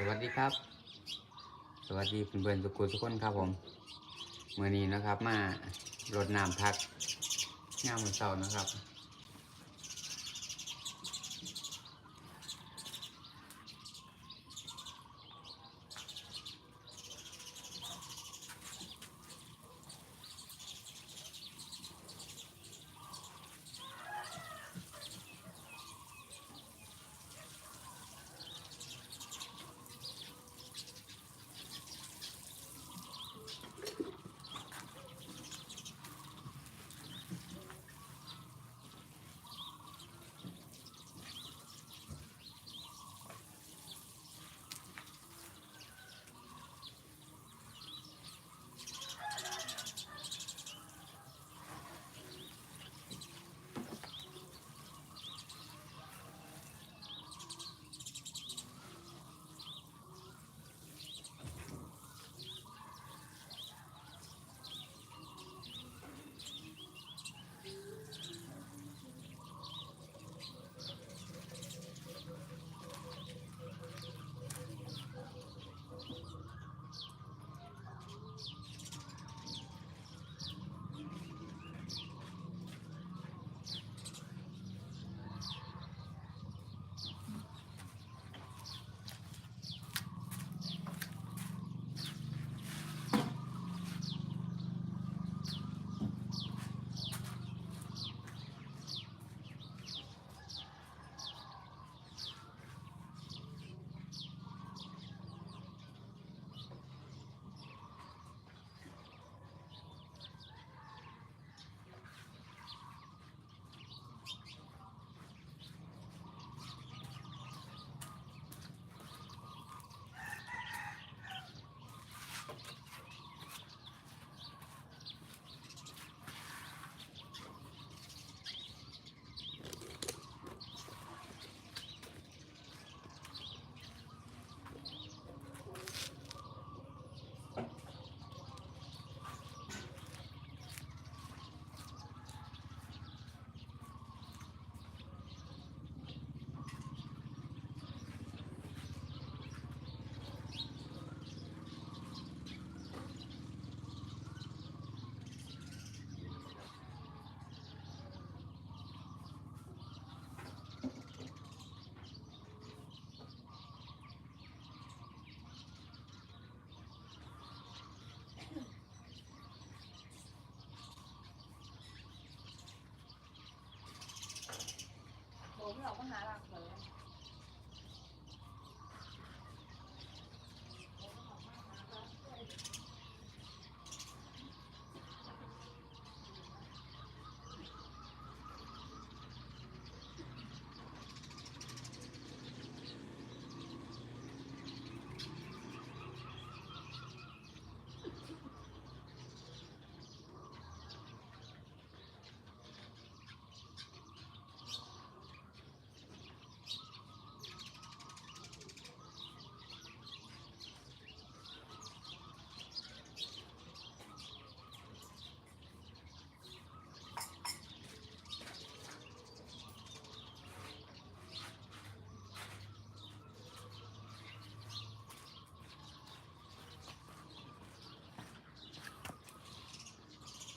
สวัสดีครับ สวัสดีเพื่อนๆทุกคนทุกคนครับผมเมื่อนี้นะครับ มารดน้ำพักงามวันเสาร์นะครับ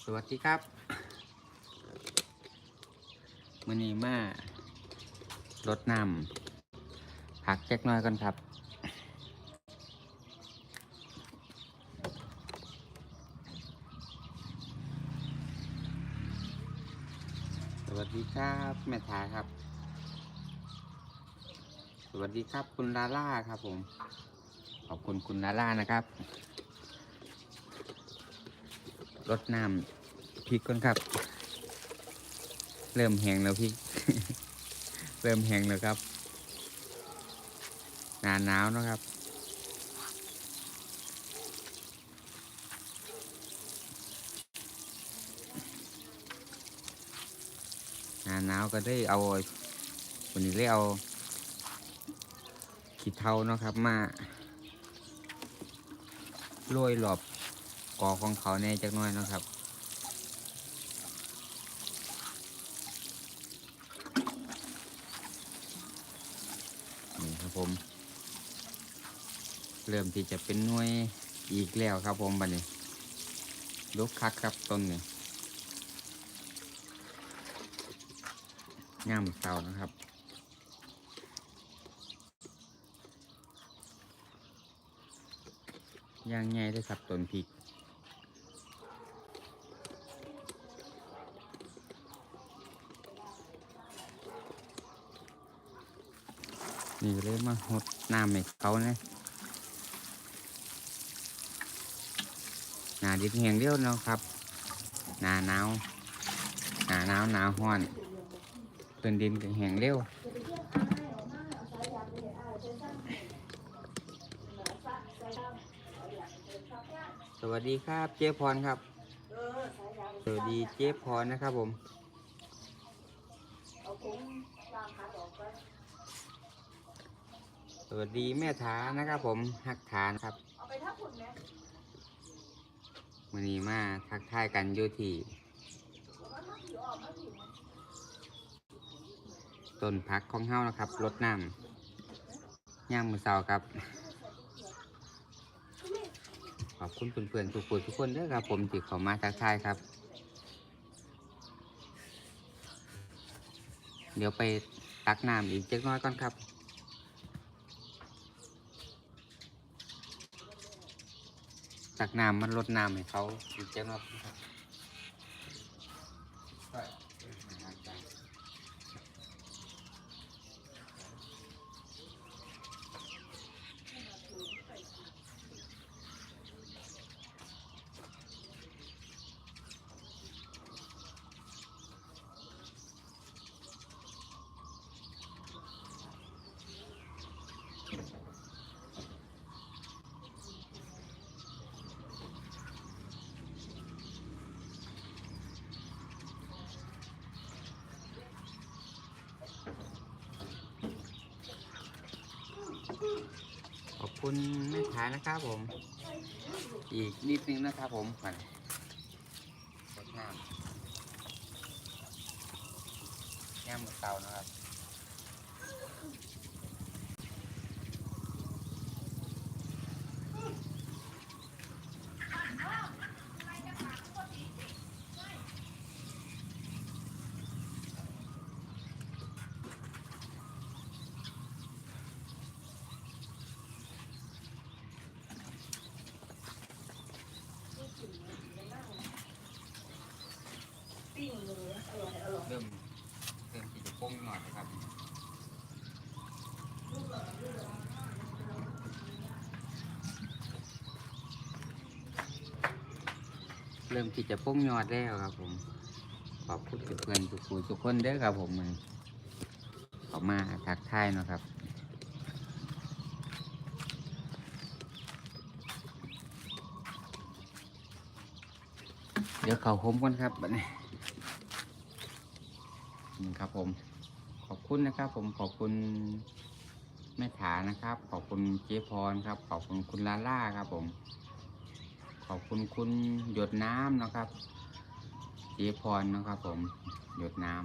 สวัสดีครับมือนี้มารดน้ำพักแจ็กหน้อยกันครับ สวัสดีครับแม่ทาครับ สวัสดีครับคุณลาล่าครับผม ขอบคุณคุณลาล่านะครับ รดน้ำพริกก่อนครับ เริ่มแห้งแล้วพริกเริ่มแห้งแล้วครับ หนาหนาวนะครับหนาหนาวก็ได้เอาวันนี้ได้เอาขี้เทานะครับมาโรยหลอบ กอของเขาแน่จักน้อยนะครับนี่ครับผม เริ่มที่จะเป็นหน่วยอีกแล้วครับผมบัดนี้ลุกคักครับต้นนี้ง่ามเสานะครับ ย่างไงได้ครับต้นพริก นี่เลยมาหดน้ำให้เขาเนี่ยหนาดินแห้งเดียวเนาะครับ หนาหนาวหนาหนาวหนาห้อนเพื่นดินก็แห้งเร็วสวัสดีครับเจ๊พรครับสายยางสวัสดีเจ๊พรนะครับผม สวัสดีแม่ฐานะครับผมหักฐานครับเอาไปทับหุ่นไหมวันนี้มาทักทายกันอยู่ที่ต้นพักของเฮานะครับรดน้ำย่ามมือเสาครับ ขอบคุณเพื่อนๆทุกคนทุกคนเด้อครับผมที่เข้ามาทักทายครับ เดี๋ยวไปตักน้ำอีกเล็กน้อยก่อนครับ ตักน้ำมันลดน้ำให้เขาอีกเล็กน้อยก่อน คุณแม่ค้านะครับผม อีกนิดนึงนะครับผมก่อนรดน้ำย่ามมือเตานะครับ ปิ้งเลยอร่อยอร่อย เริ่มเริ่มที่จะโปงหน่อยนะครับเริ่มที่จะโป้งยอดแล้วครับ ผม ขอบคุณเพื่อนทุกคนทุกคนเด้อครับ ผมมันเขามาทักทายนะครับเดี๋ยวเขาคมกันครับบัดนี้นี่ครับผม อบคุณนะครับ ผมขอบคุณแม่ถานะครับ ขอบคุณเจ๊พรครับ ขอบคุณคุณลาล่าครับ ผม ขอบคุณคุณหยดน้ำนะครับ เจ๊พรนะครับ ผม หยดน้ำ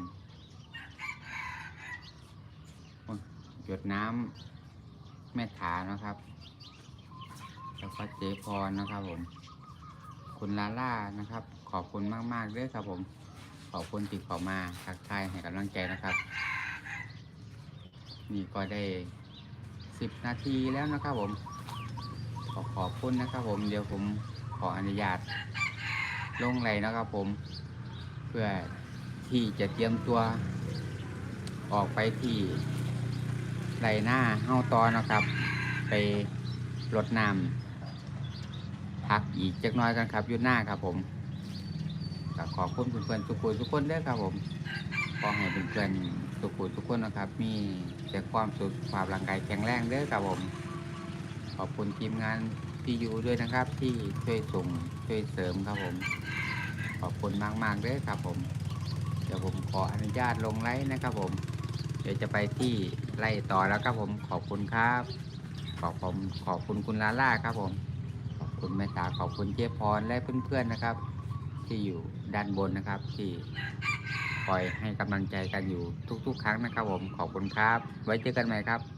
หยดน้ำแม่ถานะครับแล้วก็เจ๊พรนะครับ ผม คุณลาล่านะครับ ขอบคุณมากๆด้วยครับผมขอบคุณติดขอมาทักทายให้กำลังใจนะครับ นี่ก็ได้สิบนาทีแล้วนะครับผม ขอขอบคุณนะครับผม เดี๋ยวผมขออนุญาตลงไหลนะครับผม เพื่อที่จะเตรียมตัว ออกไปที่ไรหน้าเฮ้าตอนะครับ ไปรดน้ำพักอีกจักน้อยกันครับยุ่หน้าครับผม ก็ขอบคุณเพื่อนๆทุกคนทุกคนด้อครับผมขอให้เพื่อนๆทุกคนทุกคนนะครับ มีแต่ความสุขความร่างกายแข็งแรงด้อครับผม ขอบคุณทีมงานที่ยูด้วยนะครับ ที่ช่วยส่งช่วยเสริมครับผม ขอบคุณมากๆเด้อครับผม เดี๋ยวผมขออนุญาตลงไลฟ์นะครับผม เดี๋ยวจะไปที่ไล่ต่อแล้วครับผมขอบคุณครับ ขอบผมขอบคุณคุณลาล่าครับผม ขอบคุณแม่ตาขอบคุณเจ๊พรและเพื่อนๆนะครับ ที่อยู่ด้านบนนะครับ ที่คอยให้กำลังใจกันอยู่ทุก ๆ ครั้งนะครับผมขอบคุณครับ ไว้เจอกันใหม่ครับ